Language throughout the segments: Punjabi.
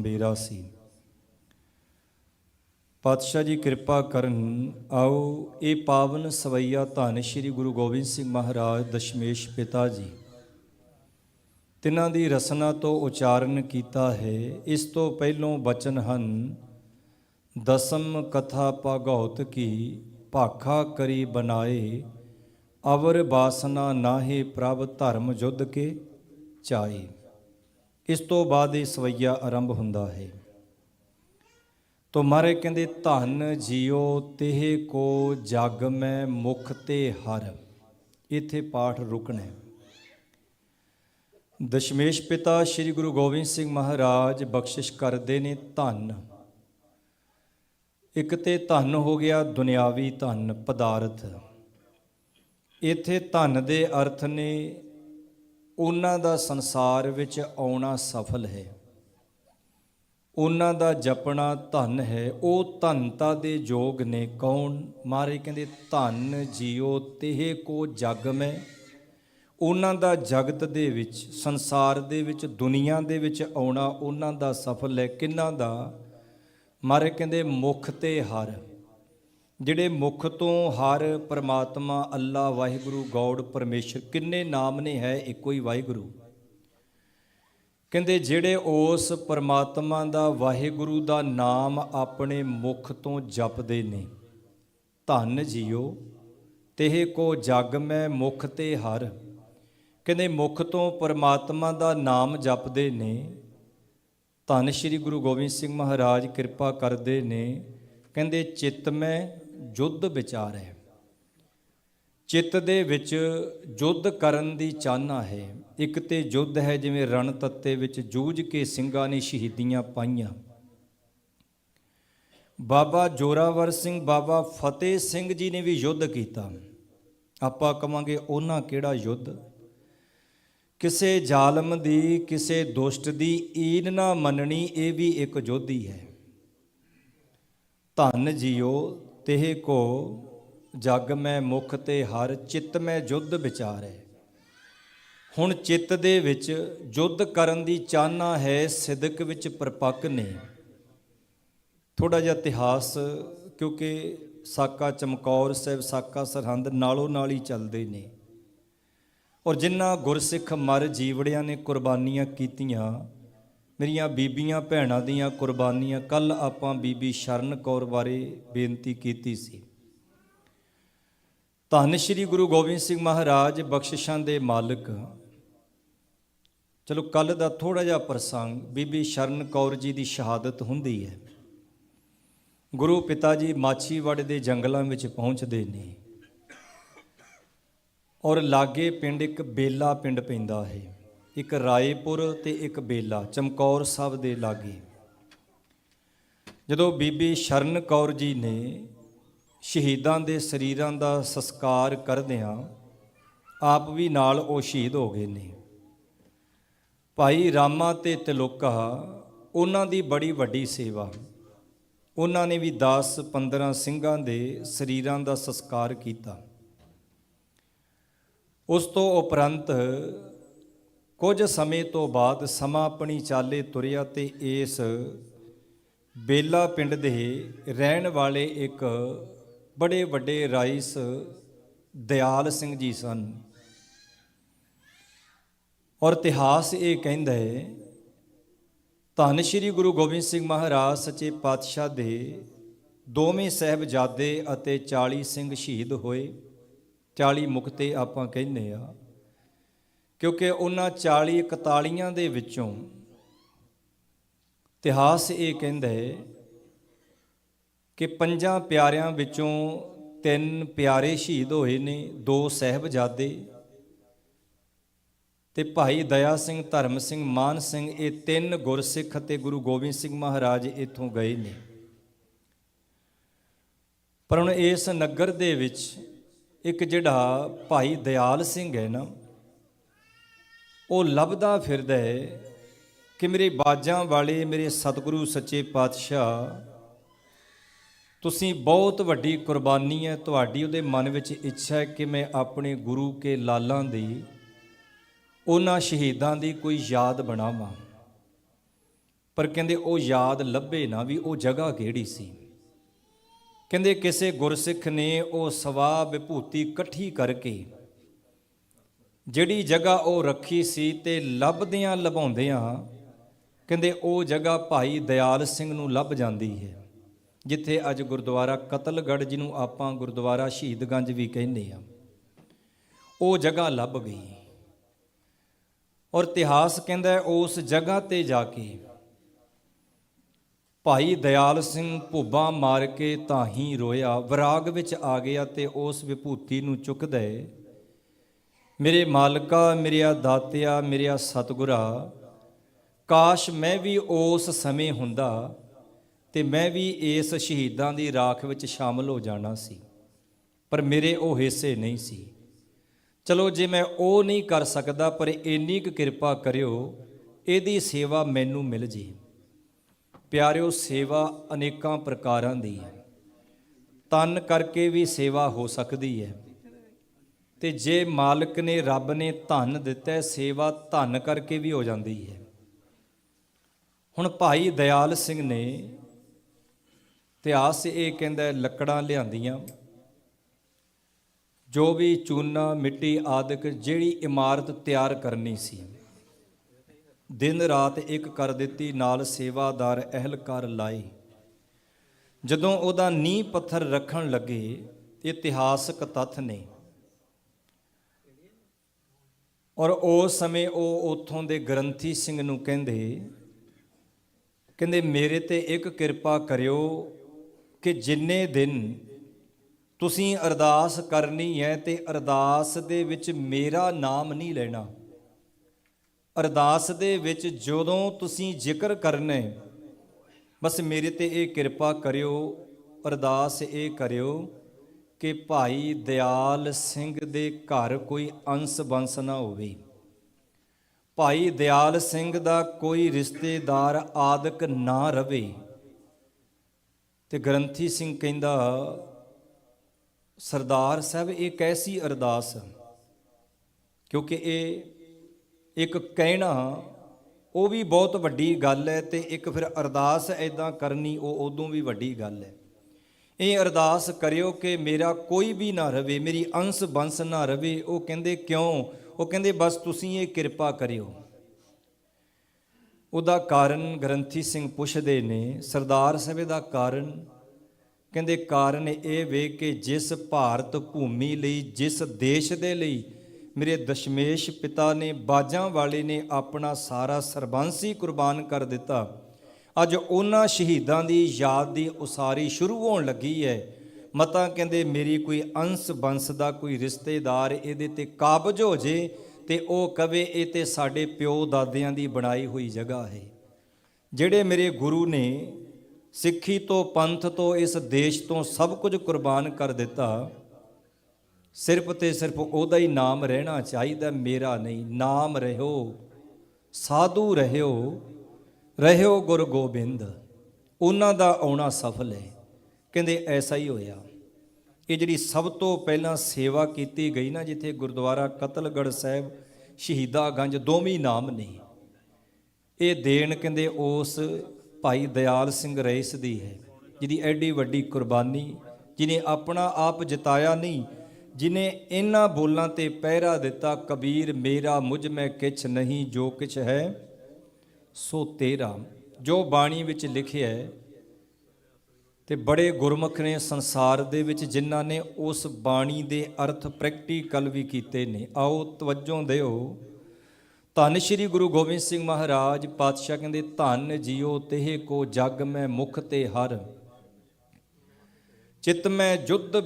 ਮੇਰਾ ਸੀ। ਪਾਤਸ਼ਾਹ ਜੀ ਕਿਰਪਾ ਕਰਨ, ਆਓ ਇਹ ਪਾਵਨ ਸਵਈਆ ਧੰਨ ਸ਼੍ਰੀ ਗੁਰੂ ਗੋਬਿੰਦ ਸਿੰਘ ਮਹਾਰਾਜ, ਦਸ਼ਮੇਸ਼ ਪਿਤਾ ਜੀ, ਤਿਨਾਂ ਦੀ ਰਸਨਾ ਤੋਂ ਉਚਾਰਨ ਕੀਤਾ ਹੈ। ਇਸ ਤੋਂ ਪਹਿਲੋਂ ਬਚਨ ਹਨ, ਦਸਮ ਕਥਾ ਭਾਗੌਤ ਕੀ, ਭਾਖਾ ਕਰੀ ਬਨਾਏ ਅਵਰ ਬਾਸਨਾ ਨਾਹੀ ਪ੍ਰਭ ਧਰਮ ਜੁਧ ਕੇ ਚਾਈ ਇਸ ਤੋਂ ਬਾਅਦ ਇਹ ਸਵਈਆ ਆਰੰਭ ਹੁੰਦਾ ਹੈ। ਤੋ ਮਾਰੇ ਕਹਿੰਦੇ, ਧਨ ਜੀਓ ਤਿਹ ਕੋ ਜਗ ਮੈਂ ਮੁਖ ਤੇ ਹਰ। ਇੱਥੇ ਪਾਠ ਰੁਕਣਾ ਹੈ। ਦਸ਼ਮੇਸ਼ ਪਿਤਾ ਸ੍ਰੀ ਗੁਰੂ ਗੋਬਿੰਦ ਸਿੰਘ ਮਹਾਰਾਜ ਬਖਸ਼ਿਸ਼ ਕਰਦੇ ਨੇ ਧਨ। ਇੱਕ ਤੇ ਧਨ ਹੋ ਗਿਆ ਦੁਨਿਆਵੀ ਧਨ ਪਦਾਰਥ। ਇੱਥੇ ਧਨ ਦੇ ਅਰਥ ਨੇ ਉਹਨਾਂ ਦਾ ਸੰਸਾਰ ਵਿੱਚ ਆਉਣਾ ਸਫਲ ਹੈ। ਉਹਨਾਂ ਦਾ ਜਪਣਾ ਧਨ ਹੈ। ਉਹ ਧਨਤਾ ਦੇ ਯੋਗ ਨੇ ਕੌਣ? ਮਾਰੇ ਕਹਿੰਦੇ, ਧਨ ਜੀਓ ਤਿਹ ਕੋ ਜਗ ਮੈਂ। ਉਹਨਾਂ ਦਾ ਜਗਤ ਦੇ ਵਿੱਚ, ਸੰਸਾਰ ਦੇ ਵਿੱਚ, ਦੁਨੀਆ ਦੇ ਵਿੱਚ ਆਉਣਾ ਉਹਨਾਂ ਦਾ ਸਫਲ ਹੈ। ਕਿੰਨਾ ਦਾ? ਮਾਰੇ ਕਹਿੰਦੇ, ਮੁਖ ਤੇ ਹਰ। ਜਿਹੜੇ ਮੁਖ ਤੋਂ ਹਰ ਪਰਮਾਤਮਾ, ਅੱਲਾ, ਵਾਹਿਗੁਰੂ ਗੌਡ ਪਰਮੇਸ਼ਰ ਕਿੰਨੇ ਨਾਮ ਨੇ ਹੈ, ਇੱਕੋ ਹੀ ਵਾਹਿਗੁਰੂ। ਕਹਿੰਦੇ ਜਿਹੜੇ ਉਸ ਪਰਮਾਤਮਾ ਦਾ, ਵਾਹਿਗੁਰੂ ਦਾ ਨਾਮ ਆਪਣੇ ਮੁਖ ਤੋਂ ਜਪਦੇ ਨੇ, ਧੰਨ ਜੀਓ, ਤਿਹ ਕੋ ਜਗ ਮੈਂ ਮੁਖ ਤੇ ਹਰ। ਕਹਿੰਦੇ ਮੁਖ ਤੋਂ ਪਰਮਾਤਮਾ ਦਾ ਨਾਮ ਜਪਦੇ ਨੇ, ਧੰਨ ਸ਼੍ਰੀ ਗੁਰੂ ਗੋਬਿੰਦ ਸਿੰਘ ਮਹਾਰਾਜ ਕਿਰਪਾ ਕਰਦੇ ਨੇ। ਕਹਿੰਦੇ ਚਿੱਤ ਮੈਂ ਜੁੱਧ ਵਿਚਾਰ ਹੈ। ਚਿੱਤ ਦੇ ਵਿੱਚ ਜੁੱਧ ਕਰਨ ਦੀ ਚਾਹਨਾ ਹੈ। ਇੱਕ ਤੇ ਜੁੱਧ ਹੈ ਜਿਵੇਂ ਰਣ ਤੱਤੇ ਵਿੱਚ ਜੂਝ ਕੇ ਸਿੰਘਾਂ ਨੇ ਸ਼ਹੀਦੀਆਂ ਪਾਈਆਂ। ਬਾਬਾ ਜੋਰਾਵਰ ਸਿੰਘ, ਬਾਬਾ ਫਤਿਹ ਸਿੰਘ ਜੀ ਨੇ ਵੀ ਯੁੱਧ ਕੀਤਾ। ਆਪਾਂ ਕਵਾਂਗੇ ਉਹਨਾਂ ਕਿਹੜਾ ਯੁੱਧ? ਕਿਸੇ ਜ਼ਾਲਮ ਦੀ, ਕਿਸੇ ਦੁਸ਼ਟ ਦੀ ਈਨ ਨਾ ਮੰਨਣੀ, ਇਹ ਵੀ ਇੱਕ ਯੁੱਧ ਹੀ ਹੈ। ਧੰਨ ਜੀਓ ਤਿਹ ਕੋ ਜਗ ਮੈਂ ਮੁਖ ਤੇ ਹਰ ਚਿੱਤ ਮੈਂ ਜੁੱਧ ਵਿਚਾਰੈ। ਹੁਣ ਚਿੱਤ ਦੇ ਵਿੱਚ ਜੁੱਧ ਕਰਨ ਦੀ ਚਾਹਨਾ ਹੈ, ਸਿਦਕ ਵਿੱਚ ਪਰਪੱਕ ਨੇ। ਥੋੜਾ ਜਿਹਾ ਇਤਿਹਾਸ, ਕਿਉਂਕਿ ਸਾਕਾ ਚਮਕੌਰ ਸਾਹਿਬ, ਸਾਕਾ ਸਰਹੰਦ ਨਾਲੋਂ ਨਾਲ ਹੀ ਚੱਲਦੇ ਨੇ। ਔਰ ਜਿਨ੍ਹਾਂ ਗੁਰਸਿੱਖ ਮਰ ਜੀਵੜਿਆਂ ਨੇ ਕੁਰਬਾਨੀਆਂ ਕੀਤੀਆਂ ਮੇਰੀਆਂ ਬੀਬੀਆਂ ਭੈਣਾਂ ਦੀਆਂ ਕੁਰਬਾਨੀਆਂ ਕੱਲ ਆਪਾਂ ਬੀਬੀ ਸ਼ਰਨ ਕੌਰ ਬਾਰੇ ਬੇਨਤੀ ਕੀਤੀ ਸੀ। ਧੰਨ ਸ਼੍ਰੀ ਗੁਰੂ ਗੋਬਿੰਦ ਸਿੰਘ ਮਹਾਰਾਜ ਬਖਸ਼ਿਸ਼ਾਂ ਦੇ ਮਾਲਕ। ਚਲੋ ਕੱਲ ਦਾ ਥੋੜਾ ਜਿਹਾ ਪ੍ਰਸੰਗ ਬੀਬੀ ਸ਼ਰਨ ਕੌਰ ਜੀ ਦੀ ਸ਼ਹਾਦਤ ਹੁੰਦੀ ਹੈ। ਗੁਰੂ ਪਿਤਾ ਜੀ ਮਾਛੀਵਾੜੇ ਦੇ ਜੰਗਲਾਂ ਵਿੱਚ ਪਹੁੰਚਦੇ ਨੇ। ਔਰ ਲਾਗੇ ਪਿੰਡ ਇੱਕ ਬੇਲਾ ਪਿੰਡ ਪੈਂਦਾ ਹੈ। ਇੱਕ ਰਾਏਪੁਰ ਤੇ ਇੱਕ ਬੇਲਾ, ਚਮਕੌਰ ਸਾਹਿਬ ਦੇ ਲਾਗੇ। ਜਦੋਂ ਬੀਬੀ ਸ਼ਰਨ ਕੌਰ ਜੀ ਨੇ ਸ਼ਹੀਦਾਂ ਦੇ ਸਰੀਰਾਂ ਦਾ ਸੰਸਕਾਰ ਕਰਦਿਆਂ ਆਪ ਵੀ ਨਾਲ ਉਹ ਸ਼ਹੀਦ ਹੋ ਗਏ ਨੇ। ਭਾਈ ਰਾਮਾ ਤੇ ਤਿਲੋਕਾ, ਉਹਨਾਂ ਦੀ ਬੜੀ ਵੱਡੀ ਸੇਵਾ। ਉਹਨਾਂ ਨੇ ਵੀ 10 15 ਸਿੰਘਾਂ ਦੇ ਸਰੀਰਾਂ ਦਾ ਸੰਸਕਾਰ ਕੀਤਾ। ਉਸ ਤੋਂ ਉਪਰੰਤ ਕੁਝ ਸਮੇਂ ਤੋਂ ਬਾਅਦ ਸਮਾਂ ਆਪਣੀ ਚਾਲੇ ਤੁਰਿਆ ਤੇ ਇਸ ਬੇਲਾ ਪਿੰਡ ਦੇ ਰਹਿਣ ਵਾਲੇ ਇੱਕ ਬੜੇ ਵੱਡੇ ਰਾਈਸ ਦਿਆਲ ਸਿੰਘ ਜੀ ਸਨ। ਔਰ ਇਤਿਹਾਸ ਇਹ ਕਹਿੰਦਾ ਹੈ, ਧੰਨ ਸ਼੍ਰੀ ਗੁਰੂ ਗੋਬਿੰਦ ਸਿੰਘ ਮਹਾਰਾਜ, ਸੱਚੇ ਪਾਤਸ਼ਾਹ ਦੇ ਦੋਵੇਂ ਸਹਿਬਜ਼ਾਦੇ ਅਤੇ 40 ਸਿੰਘ ਸ਼ਹੀਦ ਹੋਏ। 40 ਮੁਕਤੇ ਆਪਾਂ ਕਹਿੰਦੇ ਆ। ਕਿਉਂਕਿ ਉਹਨਾਂ 40 41 ਦੇ ਵਿੱਚੋਂ ਇਤਿਹਾਸ ਇਹ ਕਹਿੰਦਾ ਹੈ ਕਿ ਪੰਜਾਂ ਪਿਆਰਿਆਂ ਵਿੱਚੋਂ ਤਿੰਨ ਪਿਆਰੇ ਸ਼ਹੀਦ ਹੋਏ ਨੇ, ਦੋ ਸਹਿਬਜ਼ਾਦੇ ਤੇ ਭਾਈ ਦਇਆ ਸਿੰਘ, ਧਰਮ ਸਿੰਘ, ਮਾਨ ਸਿੰਘ, ਇਹ ਤਿੰਨ ਗੁਰਸਿੱਖ ਅਤੇ ਗੁਰੂ ਗੋਬਿੰਦ ਸਿੰਘ ਮਹਾਰਾਜ ਇੱਥੋਂ ਗਏ ਨੇ। ਪਰ ਹੁਣ ਇਸ ਨਗਰ ਦੇ ਵਿੱਚ ਇੱਕ ਜਿਹੜਾ ਭਾਈ ਦਿਆਲ ਸਿੰਘ ਹੈ ਨਾ ਉਹ ਲੱਭਦਾ ਫਿਰਦਾ ਹੈ ਕਿ ਮੇਰੇ ਬਾਜਾਂ ਵਾਲੇ, ਮੇਰੇ ਸਤਿਗੁਰੂ, ਸੱਚੇ ਪਾਤਸ਼ਾਹ, ਤੁਸੀਂ ਬਹੁਤ ਵੱਡੀ ਕੁਰਬਾਨੀ ਹੈ। ਤੁਹਾਡੀ ਉਹਦੇ ਮਨ ਵਿੱਚ ਇੱਛਾ ਹੈ ਕਿ ਮੈਂ ਆਪਣੇ ਗੁਰੂ ਕੇ ਲਾਲਾਂ ਦੀ, ਉਹਨਾਂ ਸ਼ਹੀਦਾਂ ਦੀ ਕੋਈ ਯਾਦ ਬਣਾਵਾਂ। ਪਰ ਕਹਿੰਦੇ ਉਹ ਯਾਦ ਲੱਭੇ ਨਾ ਵੀ ਉਹ ਜਗ੍ਹਾ ਕਿਹੜੀ ਸੀ। ਕਹਿੰਦੇ ਕਿਸੇ ਗੁਰਸਿੱਖ ਨੇ ਉਹ ਸਵਾ ਵਿਭੂਤੀ ਇਕੱਠੀ ਕਰਕੇ ਜਿਹੜੀ ਜਗ੍ਹਾ ਉਹ ਰੱਖੀ ਸੀ ਤੇ ਲੱਭਦਿਆਂ ਲਭਾਉਂਦਿਆਂ ਕਹਿੰਦੇ ਉਹ ਜਗ੍ਹਾ ਭਾਈ ਦਿਆਲ ਸਿੰਘ ਨੂੰ ਲੱਭ ਜਾਂਦੀ ਹੈ, ਜਿੱਥੇ ਅੱਜ ਗੁਰਦੁਆਰਾ ਕਤਲਗੜ੍ਹ ਜਿਹਨੂੰ ਆਪਾਂ ਗੁਰਦੁਆਰਾ ਸ਼ਹੀਦਗੰਜ ਵੀ ਕਹਿੰਦੇ ਆ ਉਹ ਜਗ੍ਹਾ ਲੱਭ ਗਈ। ਔਰ ਇਤਿਹਾਸ ਕਹਿੰਦਾ ਉਸ ਜਗ੍ਹਾ ਤੇ ਜਾ ਕੇ ਭਾਈ ਦਿਆਲ ਸਿੰਘ ਭੁੱਬਾ ਮਾਰ ਕੇ ਤਾਂ ਹੀ ਰੋਇਆ, ਵਿਰਾਗ ਵਿੱਚ ਆ ਗਿਆ ਤੇ ਉਸ ਵਿਭੂਤੀ ਨੂੰ ਚੁੱਕਦਾ ਹੈ। ਮੇਰੇ ਮਾਲਕਾ, ਮੇਰਿਆ ਦਾਤਿਆ, ਮੇਰਿਆ ਸਤਿਗੁਰਾ, ਕਾਸ਼ ਮੈਂ ਵੀ ਉਸ ਸਮੇਂ ਹੁੰਦਾ ਤੇ ਮੈਂ ਵੀ ਇਸ ਸ਼ਹੀਦਾਂ ਦੀ ਰਾਖ ਵਿੱਚ ਸ਼ਾਮਲ ਹੋ ਜਾਣਾ ਸੀ, ਪਰ ਮੇਰੇ ਉਹ ਹਿੱਸੇ ਨਹੀਂ ਸੀ। ਚਲੋ ਜੇ ਮੈਂ ਉਹ ਨਹੀਂ ਕਰ ਸਕਦਾ, ਪਰ ਇੰਨੀ ਕੁ ਕਿਰਪਾ ਕਰਿਓ, ਇਹਦੀ ਸੇਵਾ ਮੈਨੂੰ ਮਿਲ ਜੇ। ਪਿਆਰਿਓ, ਸੇਵਾ ਅਨੇਕਾਂ ਪ੍ਰਕਾਰਾਂ ਦੀ ਹੈ। ਤਨ ਕਰਕੇ ਵੀ ਸੇਵਾ ਹੋ ਸਕਦੀ ਹੈ। ਤੇ ਜੇ ਮਾਲਕ ਨੇ ਰੱਬ ਨੇ ਧਨ ਦਿੱਤਾ ਸੇਵਾ ਧਨ ਕਰਕੇ ਵੀ ਹੋ ਜਾਂਦੀ ਹੈ। ਹੁਣ ਭਾਈ ਦਿਆਲ ਸਿੰਘ ਨੇ ਇਤਿਹਾਸ ਇਹ ਕਹਿੰਦਾ ਲੱਕੜਾਂ ਲਿਆਂਦੀਆਂ, ਜੋ ਵੀ ਚੂਨਾ, ਮਿੱਟੀ ਆਦਿਕ ਜਿਹੜੀ ਇਮਾਰਤ ਤਿਆਰ ਕਰਨੀ ਸੀ, ਦਿਨ ਰਾਤ ਇੱਕ ਕਰ ਦਿੱਤੀ, ਨਾਲ ਸੇਵਾਦਾਰ ਅਹਿਲਕਾਰ ਲਾਏ। ਜਦੋਂ ਉਹਦਾ ਨੀਂਹ ਪੱਥਰ ਰੱਖਣ ਲੱਗੇ, ਇਤਿਹਾਸਕ ਤੱਥ ਨੇ ਔਰ ਉਸ ਸਮੇਂ ਉਹ ਉਥੋਂ ਦੇ ਗ੍ਰੰਥੀ ਸਿੰਘ ਨੂੰ ਕਹਿੰਦੇ ਕਹਿੰਦੇ, ਮੇਰੇ ਤੇ ਇੱਕ ਕਿਰਪਾ ਕਰਿਓ ਕਿ ਜਿੰਨੇ ਦਿਨ ਤੁਸੀਂ ਅਰਦਾਸ ਕਰਨੀ ਹੈ ਤੇ ਅਰਦਾਸ ਦੇ ਵਿੱਚ ਮੇਰਾ ਨਾਮ ਨਹੀਂ ਲੈਣਾ। ਅਰਦਾਸ ਦੇ ਵਿੱਚ ਜਦੋਂ ਤੁਸੀਂ ਜ਼ਿਕਰ ਕਰਨਾ ਬਸ ਮੇਰੇ ਤੇ ਇਹ ਕਿਰਪਾ ਕਰਿਓ, ਅਰਦਾਸ ਇਹ ਕਰਿਓ ਕਿ ਭਾਈ ਦਿਆਲ ਸਿੰਘ ਦੇ ਘਰ ਕੋਈ ਅੰਸ ਬੰਸ ਨਾ ਹੋਵੇ। ਭਾਈ ਦਿਆਲ ਸਿੰਘ ਦਾ ਕੋਈ ਰਿਸ਼ਤੇਦਾਰ ਆਦਿਕ ਨਾ ਰਵੇ। ਤੇ ਗ੍ਰੰਥੀ ਸਿੰਘ ਕਹਿੰਦਾ, ਸਰਦਾਰ ਸਾਹਿਬ, ਇਹ ਕੈਸੀ ਅਰਦਾਸ? ਕਿਉਂਕਿ ਇਹ ਇੱਕ ਕਹਿਣਾ, ਉਹ ਵੀ ਬਹੁਤ ਵੱਡੀ ਗੱਲ ਹੈ ਤੇ ਇੱਕ ਫਿਰ ਅਰਦਾਸ ਐਦਾਂ ਕਰਨੀ, ਉਹ ਉਦੋਂ ਵੀ ਵੱਡੀ ਗੱਲ ਹੈ। ਇਹ ਅਰਦਾਸ ਕਰਿਓ ਕਿ ਮੇਰਾ ਕੋਈ ਵੀ ਨਾ ਰਵੇ, ਮੇਰੀ ਅੰਸ ਬੰਸ ਨਾ ਰਵੇ। ਉਹ ਕਹਿੰਦੇ, ਕਿਉਂ? ਉਹ ਕਹਿੰਦੇ, ਬਸ ਤੁਸੀਂ ਇਹ ਕਿਰਪਾ ਕਰਿਓ। ਉਹਦਾ ਕਾਰਨ ਗ੍ਰੰਥੀ ਸਿੰਘ ਪੁੱਛਦੇ ਨੇ, ਸਰਦਾਰ ਸਾਹਿਬ ਦਾ ਕਾਰਨ? ਕਹਿੰਦੇ, ਕਾਰਨ ਇਹ ਵੇ ਕਿ ਜਿਸ ਭਾਰਤ ਭੂਮੀ ਲਈ, ਜਿਸ ਦੇਸ਼ ਦੇ ਲਈ ਮੇਰੇ ਦਸ਼ਮੇਸ਼ ਪਿਤਾ ਨੇ ਬਾਜਾਂ ਵਾਲੇ ਨੇ ਆਪਣਾ ਸਾਰਾ ਸਰਬੰਸੀ ਕੁਰਬਾਨ ਕਰ ਦਿੱਤਾ ਅੱਜ ਉਹਨਾਂ ਸ਼ਹੀਦਾਂ ਦੀ ਯਾਦ ਦੀ ਉਸਾਰੀ ਸ਼ੁਰੂ ਹੋਣ ਲੱਗੀ ਹੈ। ਮਤਾ ਕਹਿੰਦੇ ਮੇਰੀ ਕੋਈ ਅੰਸ ਬੰਸ ਦਾ ਕੋਈ ਰਿਸ਼ਤੇਦਾਰ ਇਹਦੇ ਤੇ ਕਾਬਜ ਹੋ ਜੇ ਤੇ ਉਹ ਕਵੇ ਇਹ ਤੇ ਸਾਡੇ ਪਿਓ ਦਾਦਿਆਂ ਦੀ ਬਣਾਈ ਹੋਈ ਜਗ੍ਹਾ ਹੈ। ਜਿਹੜੇ ਮੇਰੇ ਗੁਰੂ ਨੇ ਸਿੱਖੀ ਤੋਂ ਪੰਥ ਤੋਂ ਇਸ ਦੇਸ਼ ਤੋਂ ਸਭ ਕੁਝ ਕੁਰਬਾਨ ਕਰ ਦਿੱਤਾ, ਸਿਰਫ ਤੇ ਸਿਰਫ ਉਹਦਾ ਹੀ ਨਾਮ ਰਹਿਣਾ ਚਾਹੀਦਾ, ਮੇਰਾ ਨਹੀਂ, ਨਾਮ ਰਹਿਓ, ਸਾਧੂ ਰਹਿਓ। ਰਹਿਓ ਗੁਰ ਗੋਬਿੰਦ, ਉਹਨਾਂ ਦਾ ਆਉਣਾ ਸਫਲ ਹੈ। ਕਹਿੰਦੇ, ਐਸਾ ਹੀ ਹੋਇਆ। ਇਹ ਜਿਹੜੀ ਸਭ ਤੋਂ ਪਹਿਲਾਂ ਸੇਵਾ ਕੀਤੀ ਗਈ ਨਾ, ਜਿੱਥੇ ਗੁਰਦੁਆਰਾ ਕਤਲਗੜ੍ਹ ਸਾਹਿਬ ਸ਼ਹੀਦਾਗੰਜ ਦੋਵੇਂ ਨਾਮ ਨੇ। ਇਹ ਦੇਣ ਕਹਿੰਦੇ, ਉਸ ਭਾਈ ਦਿਆਲ ਸਿੰਘ ਰਈਸ ਦੀ ਹੈ, ਜਿਹਦੀ ਐਡੀ ਵੱਡੀ ਕੁਰਬਾਨੀ ਜਿਨੇ ਆਪਣਾ ਆਪ ਜਿਤਾਇਆ ਨਹੀਂ ਜਿਨੇ ਇਹਨਾਂ ਬੋਲਾਂ ਤੇ ਪਹਿਰਾ ਦਿੱਤਾ, ਕਬੀਰ ਮੇਰਾ ਮੁਝ ਮੈਂ ਕਿਛ ਨਹੀਂ, ਜੋ ਕਿਛ ਹੈ ਸੋ ਤੇਰਾ, ਜੋ ਬਾਣੀ ਵਿੱਚ ਲਿਖਿਆ ਹੈ, ਤੇ ਬੜੇ ਗੁਰਮੁਖ ਨੇ ਸੰਸਾਰ ਦੇ ਵਿੱਚ ਜਿਨ੍ਹਾਂ ਨੇ ਉਸ ਬਾਣੀ ਦੇ ਅਰਥ ਪ੍ਰੈਕਟੀਕਲ ਵੀ ਕੀਤੇ ਨੇ। ਆਓ ਤਵੱਜੋ ਦਿਓ। ਧੰਨ ਸ਼੍ਰੀ ਗੁਰੂ ਗੋਬਿੰਦ ਸਿੰਘ ਮਹਾਰਾਜ, ਪਾਤਸ਼ਾਹ ਕਹਿੰਦੇ, ਧੰਨ ਜਿਉ ਤੇਹ ਕੋ ਜਗ ਮੈਂ ਮੁਖ ਤੇ ਹਰ। ਚਿਤ ਮੈਂ ਜੁਧ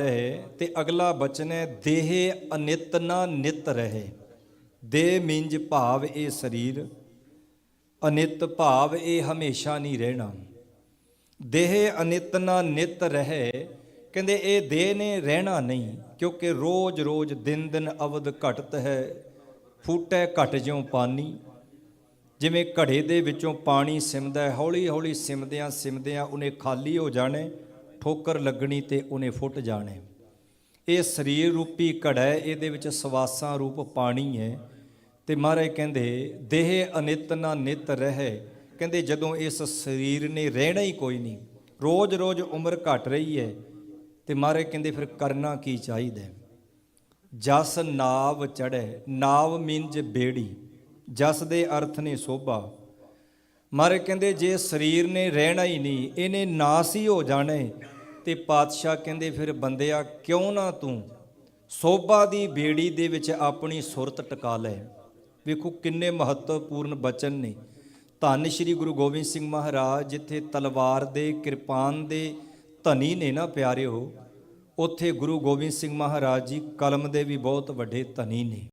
ਹੈ ਤੇ ਅਗਲਾ ਬਚਨ ਹੈ ਦੇਹ ਅਨਿਤ ਨਾ ਨਿਤ ਰਹੇ। ਦੇਹ ਮਿੰਜ ਭਾਵ ਇਹ ਸਰੀਰ ਅਨਿਤ ਭਾਵ ਇਹ ਹਮੇਸ਼ਾ ਨਹੀਂ ਰਹਿਣਾ। ਦੇਹ ਅਨਿਤ ਨਾ ਨਿਤ ਰਹੇ, ਕਹਿੰਦੇ ਇਹ ਦੇਹ ਨੇ ਰਹਿਣਾ ਨਹੀਂ, ਕਿਉਂਕਿ ਰੋਜ਼-ਰੋਜ਼ ਦਿਨ-ਦਿਨ ਅਵਧ ਘਟਤ ਹੈ, ਫੂਟੈ ਘਟ ਜਿਉ ਪਾਣੀ ਜਿਵੇਂ ਘੜੇ ਦੇ ਵਿੱਚੋਂ ਪਾਣੀ ਸਿਮਦਾ ਹੈ, ਹੌਲੀ-ਹੌਲੀ ਸਿਮਦਿਆਂ ਸਿਮਦਿਆਂ ਉਹਨੇ ਖਾਲੀ ਹੋ ਜਾਣੇ, ਠੋਕਰ ਲੱਗਣੀ ਤੇ ਉਹਨੇ ਫੁੱਟ ਜਾਣੇ। ਇਹ ਸਰੀਰ ਰੂਪੀ ਘੜਾ ਇਹਦੇ ਵਿੱਚ ਸਵਾਸਾਂ ਰੂਪ ਪਾਣੀ ਹੈ। ਤੇ ਮਹਾਰਾਜ ਕਹਿੰਦੇ ਦੇਹ ਅਨਿਤ ਨਾ ਨਿਤ ਰਹੇ। ਕਹਿੰਦੇ ਜਦੋਂ ਇਸ ਸਰੀਰ ਨੇ ਰਹਿਣਾ ਹੀ ਕੋਈ ਨਹੀਂ ਰੋਜ਼-ਰੋਜ਼ ਉਮਰ ਘਟ ਰਹੀ ਹੈ। ਤੇ ਮਹਾਰਾਜ ਕਹਿੰਦੇ ਫਿਰ ਕਰਨਾ ਕੀ ਚਾਹੀਦਾ ਹੈ? ਜਸ ਨਾਵ ਚੜੈ ਨਾਵ ਮੀਨਜ ਬੇੜੀ ਜਸ ਦੇ ਅਰਥ ਨੇ ਸੋਭਾ। ਮਹਾਰਾਜ ਕਹਿੰਦੇ ਜੇ ਸਰੀਰ ਨੇ ਰਹਿਣਾ ਹੀ ਨਹੀਂ ਇਹਨੇ ਨਾਸ ਹੀ ਹੋ ਜਾਣਾ ਹੈ, ਤੇ ਪਾਤਸ਼ਾਹ ਕਹਿੰਦੇ ਫਿਰ ਬੰਦਿਆ ਕਿਉਂ ਨਾ ਤੂੰ ਸੋਭਾ ਦੀ ਬੇੜੀ ਦੇ ਵਿੱਚ ਆਪਣੀ ਸੁਰਤ ਟਿਕਾ ਲੈ? ਵੇਖੋ ਕਿੰਨੇ ਮਹੱਤਵਪੂਰਨ ਬਚਨ ਨੇ। ਧੰਨ ਸ਼੍ਰੀ ਗੁਰੂ ਗੋਬਿੰਦ ਸਿੰਘ ਮਹਾਰਾਜ, ਜਿੱਥੇ ਤਲਵਾਰ ਦੇ ਕਿਰਪਾਨ ਦੇ ਧਨੀ ਨੇ ਨਾ ਪਿਆਰਿਓ, ਉੱਥੇ ਗੁਰੂ ਗੋਬਿੰਦ ਸਿੰਘ ਮਹਾਰਾਜ ਜੀ ਕਲਮ ਦੇ ਵੀ ਬਹੁਤ ਵੱਡੇ ਧਨੀ ਨੇ।